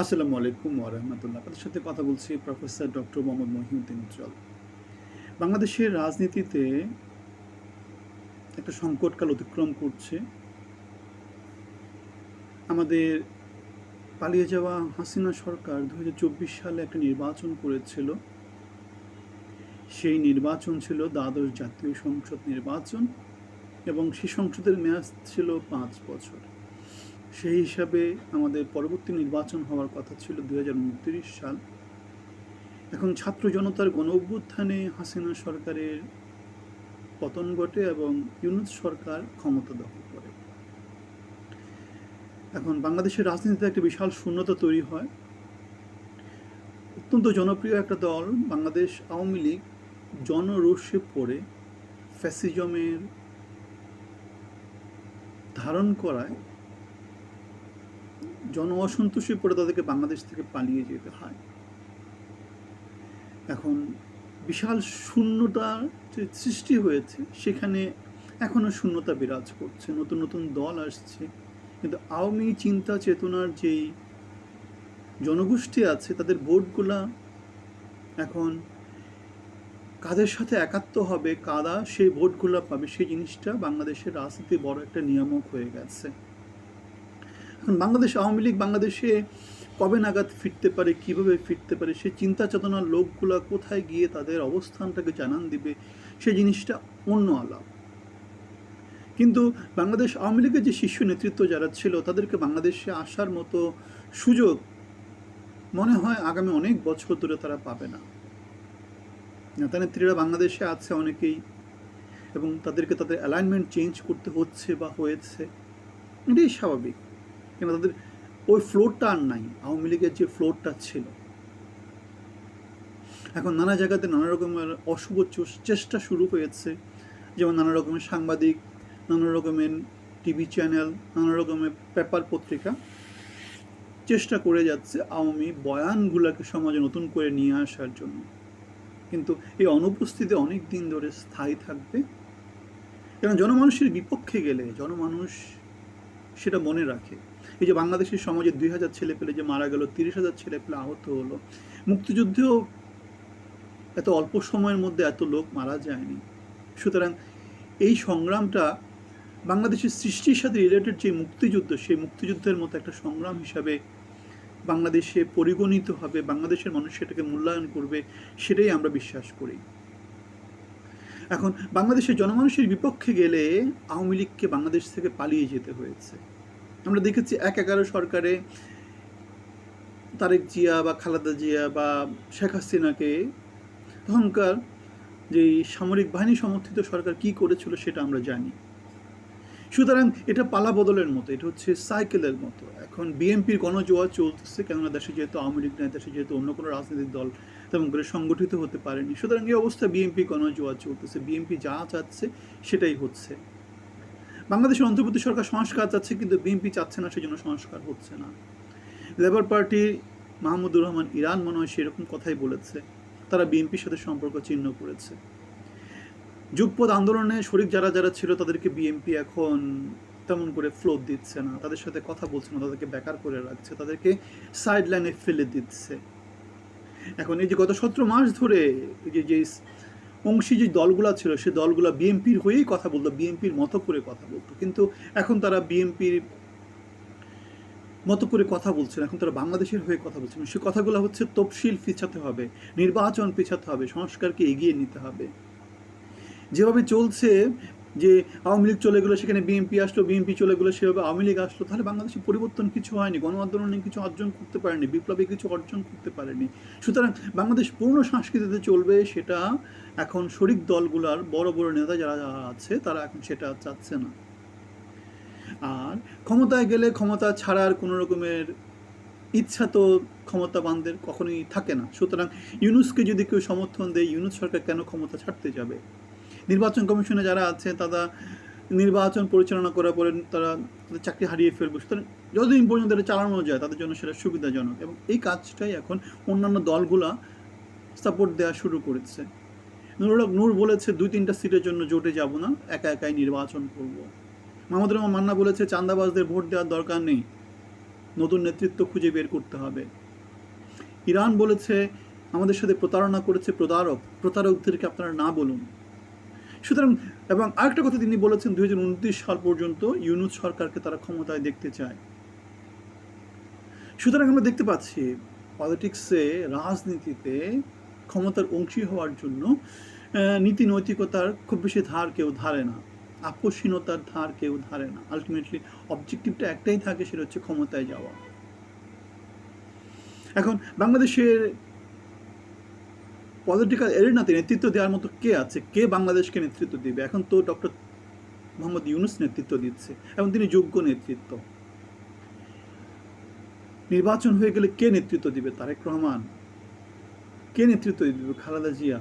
আসসালামু আলাইকুম ওরহমতুল্লাহ আপনাদের সাথে কথা বলছি প্রফেসর ডক্টর মোহাম্মদ মহিউদ্দিন উজ্জ্বল। বাংলাদেশের রাজনীতিতে একটা সংকটকাল অতিক্রম করছে। আমাদের পালিয়ে যাওয়া হাসিনা সরকার দু হাজার চব্বিশ সালে একটা নির্বাচন করেছিল। সেই নির্বাচন ছিল দ্বাদশ জাতীয় সংসদ নির্বাচন এবং সেই সংসদের মেয়াদ ছিল পাঁচ বছর। সেই হিসাবে আমাদের পরবর্তী নির্বাচন হওয়ার কথা ছিল দু সাল। এখন ছাত্র জনতার গণ অভ্যুত্থানে হাসিনা সরকারের পতন ঘটে এবং ইউনুস সরকার ক্ষমতা দখল করে। এখন বাংলাদেশের রাজনীতিতে একটা বিশাল শূন্যতা তৈরি হয়। অত্যন্ত জনপ্রিয় একটা দল বাংলাদেশ আওয়ামী লীগ, জনরোষে পড়ে, ফ্যাসিজমের ধারণ করায় জন অসন্তোষে পড়ে তাদেরকে বাংলাদেশ থেকে পালিয়ে যেতে হয়। এখন বিশাল শূন্যতার যে সৃষ্টি হয়েছে, সেখানে এখনও শূন্যতা বিরাজ করছে। নতুন নতুন দল আসছে। কিন্তু আওয়ামী চিন্তা, চেতনার যেই জনগোষ্ঠী আছে, তাদের ভোটগুলা এখন কাদের সাথে একাত্ম হবে, কারা সেই ভোটগুলো পাবে, সেই জিনিসটা বাংলাদেশের রাজনীতি বড় একটা নিয়ামক হয়ে গেছে। এখন বাংলাদেশ আওয়ামী লীগ বাংলাদেশে কবে নাগাদ ফিরতে পারে, কীভাবে ফিরতে পারে, সে চিন্তা চেতনার লোকগুলা কোথায় গিয়ে তাদের অবস্থানটাকে জানান দিবে সেই জিনিসটা অন্য আলাপ। কিন্তু বাংলাদেশ আওয়ামী লীগের যে শীর্ষ নেতৃত্ব যারা ছিল, তাদেরকে বাংলাদেশে আসার মতো সুযোগ মনে হয় আগামী অনেক বছর ধরে তারা পাবে না। নেতা নেত্রীরা বাংলাদেশে আছে অনেকেই এবং তাদেরকে তাদের অ্যালাইনমেন্ট চেঞ্জ করতে হচ্ছে বা হয়েছে, এটাই স্বাভাবিক। কেন তাদের ওই ফ্লোরটা আর নাই। আওয়ামী লীগের যে ফ্লোরটা ছিল। এখন নানা জায়গাতে নানা রকমের অশুভ চেষ্টা শুরু হয়েছে। যেমন নানা রকমের সাংবাদিক, নানা রকমের টিভি চ্যানেল নানা রকমের পেপার পত্রিকা চেষ্টা করে যাচ্ছে আওয়ামী বয়ানগুলোকে সমাজে নতুন করে নিয়ে আসার জন্য। কিন্তু এই অনুপস্থিতি অনেক দিন ধরে স্থায়ী থাকবে। কারণ জনমানুষের বিপক্ষে গেলে, জনমানুষ সেটা মনে রাখে। এই যে বাংলাদেশের সমাজে দুই হাজার ছেলে পেলে যে মারা গেল, তিরিশ হাজার ছেলে পেলে আহত হলো, মুক্তিযুদ্ধেও এত অল্প সময়ের মধ্যে এত লোক মারা যায়নি। সুতরাং এই সংগ্রামটা বাংলাদেশের সৃষ্টির সাথে রিলেটেড যে মুক্তিযুদ্ধ, সেই মুক্তিযুদ্ধের মতো একটা সংগ্রাম হিসাবে বাংলাদেশে পরিগণিত হবে, বাংলাদেশের মানুষ সেটাকে মূল্যায়ন করবে, সেটাই আমরা বিশ্বাস করি। এখন বাংলাদেশের জনমানুষের বিপক্ষে গেলে আওয়ামী লীগকে বাংলাদেশ থেকে পালিয়ে যেতে হয়েছে। আমরা দেখেছি এক এগারো সরকারে তারেক জিয়া বা খালেদা জিয়া বা শেখ হাসিনাকে তখনকার যে সামরিক বাহিনী সমর্থিত সরকার কি করেছিল সেটা আমরা জানি। সুতরাং এটা পালা বদলের মতো, এটা হচ্ছে সাইকেলের মতো। এখন বিএনপির গণজোয়া চলতেছে, কেননা দেশে যেহেতু আওয়ামী লীগ নাই, দেশে যেহেতু অন্য কোনো রাজনৈতিক দল তেমন করে সংগঠিত হতে পারেনি। সুতরাং এই অবস্থায় বিএনপি গণজোয়ার চলতেছে, বিএনপি যা চাচ্ছে সেটাই হচ্ছে। বাংলাদেশের অন্তর্বর্তী সরকার সংস্কার চাচ্ছে, কিন্তু বিএনপি চাচ্ছে না, সেজন্য সংস্কার হচ্ছে না। লেবার পার্টি মাহমুদুর রহমান ইরান মনে হয় সেরকম কথাই বলেছে। তারা বিএনপির সাথে সম্পর্ক চিহ্ন করেছে। যুগপথ আন্দোলনে শরিক যারা যারা ছিল, তাদেরকে বিএনপি এখন তেমন করে ফ্লোর দিচ্ছে না। তাদের সাথে কথা বলছে না, তাদেরকে বেকার করে রাখছে, তাদেরকে সাইড লাইনে ফেলে দিচ্ছে। এখন এই যে গত সতেরো মাস ধরে যে যে অংশী যে দলগুলো ছিল, সে দলগুলা বিএনপির হয়েই কথা বলতো, বিএনপির মতো করে কথা বলতো। কিন্তু এখন তারা বিএনপির মতো করে কথা বলছেন এখন তারা বাংলাদেশের হয়ে কথা বলছেন সে কথাগুলো হচ্ছে তফসিল পিছাতে হবে, নির্বাচন পিছাতে হবে, সংস্কারকে এগিয়ে নিতে হবে। যেভাবে চলছে যে আওয়ামী লীগ চলে গেলো, সেখানে বিএনপি আসলো বিএনপি চলে গেলো, সেভাবে আওয়ামী লীগ আসলো, তাহলে বাংলাদেশে পরিবর্তন কিছু হয়নি গণ আন্দোলনে কিছু অর্জন করতে পারেনি, বিপ্লবে কিছু অর্জন করতে পারেনি। সুতরাং বাংলাদেশ পূর্ণ সংস্কৃতিতে চলবে, সেটা এখন শরিক দলগুলার বড় বড় নেতা যারা যারা আছে, তারা এখন সেটা চাচ্ছে না। আর ক্ষমতায় গেলে ক্ষমতা ছাড়ার কোনো রকমের ইচ্ছা তো ক্ষমতাবানদের কখনোই থাকে না। সুতরাং ইউনুসকে যদি কেউ সমর্থন দেয়, ইউনুস সরকার কেন ক্ষমতা ছাড়তে যাবে? নির্বাচন কমিশনে যারা আছে, তারা নির্বাচন পরিচালনা করার পরে তারা চাকরি হারিয়ে ফেলবে। সুতরাং যতদিন পর্যন্ত এটা চালানো যায়, তাদের জন্য সেটা সুবিধাজনক। এবং এই কাজটাই এখন অন্যান্য দলগুলা সাপোর্ট দেওয়া শুরু করেছে। নুরুল নূর বলেছে, দুই তিনটা সিটের জন্য জোটে যাব না, একা একাই নির্বাচন করব। মাহমুদুর রহমান মান্না বলেছে চান্দাবাজদের ভোট দেওয়ার দরকার নেই। নতুন নেতৃত্ব খুঁজে বের করতে হবে। ইরান বলেছে, আমাদের সাথে প্রতারণা করেছে প্রতারক। প্রতারকদেরকে আপনারা না বলুন। সুতরাং, এবং আরেকটা কথা তিনি বলেছেন দু হাজার উনত্রিশ সাল পর্যন্ত ইউনুস সরকারকে তারা ক্ষমতায় দেখতে চায়। সুতরাং আমরা দেখতে পাচ্ছি, পলিটিক্সে, রাজনীতিতে ক্ষমতার অংশী হওয়ার জন্য নীতি নৈতিকতার খুব বেশি ধার কেউ ধারে না। আপসহীনতার ধার কেউ ধারে না। আলটিমেটলি অবজেক্টিভটা একটাই থাকে, সেটা হচ্ছে ক্ষমতায় যাওয়া। এখন, বাংলাদেশের পলিটিক্যাল এরিনাতে নেতৃত্ব দেওয়ার মতো কে আছে? কে বাংলাদেশকে নেতৃত্ব দিবে? এখন তো ডক্টর মোহাম্মদ ইউনুস নেতৃত্ব দিচ্ছে এবং তিনি যোগ্য নেতৃত্ব। নির্বাচন হয়ে গেলে কে নেতৃত্ব দিবে? তারেক রহমান। কে নেতৃত্ব দিবে? খালেদা জিয়া।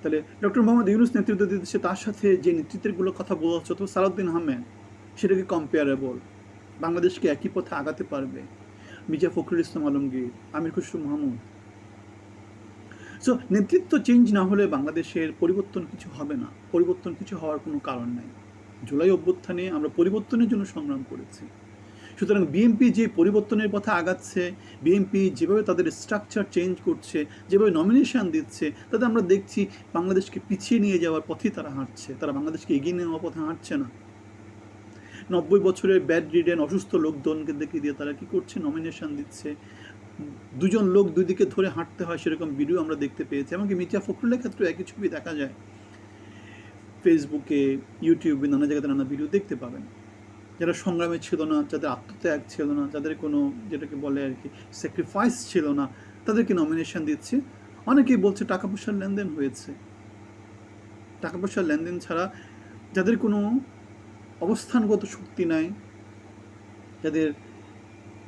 তাহলে ডক্টর মোহাম্মদ ইউনুস নেতৃত্ব দিচ্ছে তার সাথে যে নেতৃত্বেরগুলো কথা বলা হচ্ছে তো সালাউদ্দিন আহমেদ, সেটা কি কম্পেয়ারেবল বাংলাদেশকে একই পথে আগাতে পারবে? মির্জা ফখরুল ইসলাম আলমগীর, আমির খুসরু মাহমুদ। সো নেতৃত্ব চেঞ্জ না হলে বাংলাদেশের পরিবর্তন কিছু হবে না। পরিবর্তন কিছু হওয়ার কোনো কারণ নাই। জুলাই অভ্যুত্থানে আমরা পরিবর্তনের জন্য সংগ্রাম করেছি। সুতরাং বিএনপি যে পরিবর্তনের পথে আগাচ্ছে বিএনপি যেভাবে তাদের স্ট্রাকচার চেঞ্জ করছে, যেভাবে নমিনেশন দিচ্ছে, তাতে আমরা দেখছি বাংলাদেশকে পিছিয়ে নিয়ে যাওয়ার পথেই তারা হাঁটছে। তারা বাংলাদেশকে এগিয়ে নেওয়ার পথে হাঁটছে না। নব্বই বছরের ব্যাড রিডেন অসুস্থ লোকজনকে দেখে দিয়ে তারা কি করছে? নমিনেশন দিচ্ছে। দুজন লোক দুই দিকে ধরে হাঁটতে হয় সেরকম ভিডিও আমরা দেখতে পেয়েছি। এমনকি মির্জা ফখরুলের ক্ষেত্রে একই ছবি দেখা যায়। ফেসবুকে ইউটিউবে নানা জায়গাতে নানা ভিডিও দেখতে পাবেন। যারা সংগ্রামে ছিল না, যাদের আত্মত্যাগ ছিল না, যাদের কোনো যেটাকে বলে আর কি স্যাক্রিফাইস ছিল না, তাদেরকে নমিনেশন দিচ্ছে। অনেকেই বলছে টাকা পয়সার লেনদেন হয়েছে। টাকা পয়সার লেনদেন ছাড়া যাদের কোনো অবস্থানগত শক্তি নাই, যাদের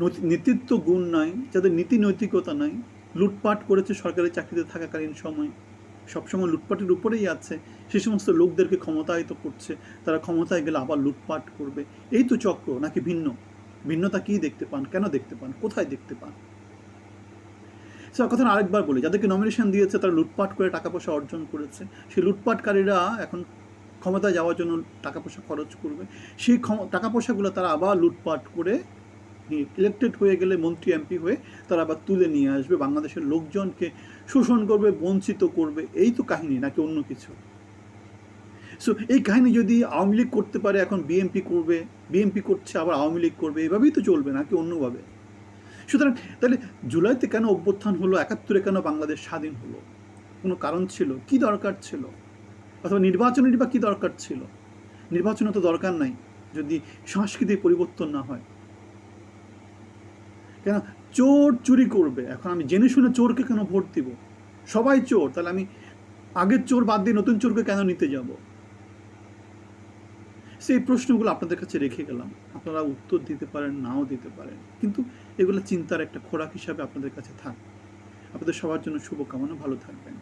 নেতৃত্ব গুণ নাই, যাদের নীতি নৈতিকতা নাই, লুটপাট করেছে সরকারি চাকরিতে থাকাকালীন সময়। সবসময় লুটপাটের উপরেই আছে, সে সমস্ত লোকদেরকে ক্ষমতায়িত করছে, তারা ক্ষমতায় গেলে আবার লুটপাট করবে। এই তো চক্র, নাকি ভিন্ন? ভিন্নতা কি দেখতে পান? কেন দেখতে পান? কোথায় দেখতে পান? সে কথা আরেকবার বলি, যাদেরকে নমিনেশন দিয়েছে, তারা লুটপাট করে টাকা পয়সা অর্জন করেছে। সেই লুটপাটকারীরা এখন ক্ষমতায় যাওয়ার জন্য টাকা পয়সা খরচ করবে। সেই ক্ষম- টাকা পয়সাগুলো তারা আবার লুটপাট করে ইলেক্টেড হয়ে গেলে মন্ত্রী এমপি হয়ে তারা আবার তুলে নিয়ে আসবে, বাংলাদেশের লোকজনকে শোষণ করবে, বঞ্চিত করবে, এই তো কাহিনী নাকি অন্য কিছু? সো এই কাহিনী যদি আওয়ামী লীগ করতে পারে, এখন বিএনপি করবে বিএনপি করছে, আবার আওয়ামী লীগ করবে, এভাবেই তো চলবে নাকি অন্যভাবে? সুতরাং তাহলে জুলাইতে কেন অভ্যুত্থান হলো, একাত্তরে কেন বাংলাদেশ স্বাধীন হলো? কোনো কারণ ছিল? কি দরকার ছিল? অথবা নির্বাচনের বা কী দরকার ছিল? নির্বাচনে তো দরকার নাই, যদি সংস্কৃতির পরিবর্তন না হয়। কেন? চোর চুরি করবে। এখন আমি জেনে শুনে চোরকে কেন ভোট দিব? সবাই চোর, তাহলে আমি আগের চোর বাদ দিয়ে নতুন চোরকে কেন নিতে যাব? সেই প্রশ্নগুলো আপনাদের কাছে রেখে গেলাম। আপনারা উত্তর দিতে পারেন, নাও দিতে পারেন। কিন্তু এগুলো চিন্তার একটা খোরাক হিসাবে আপনাদের কাছে থাক। আপনাদের সবার জন্য শুভকামনা। ভালো থাকবেন।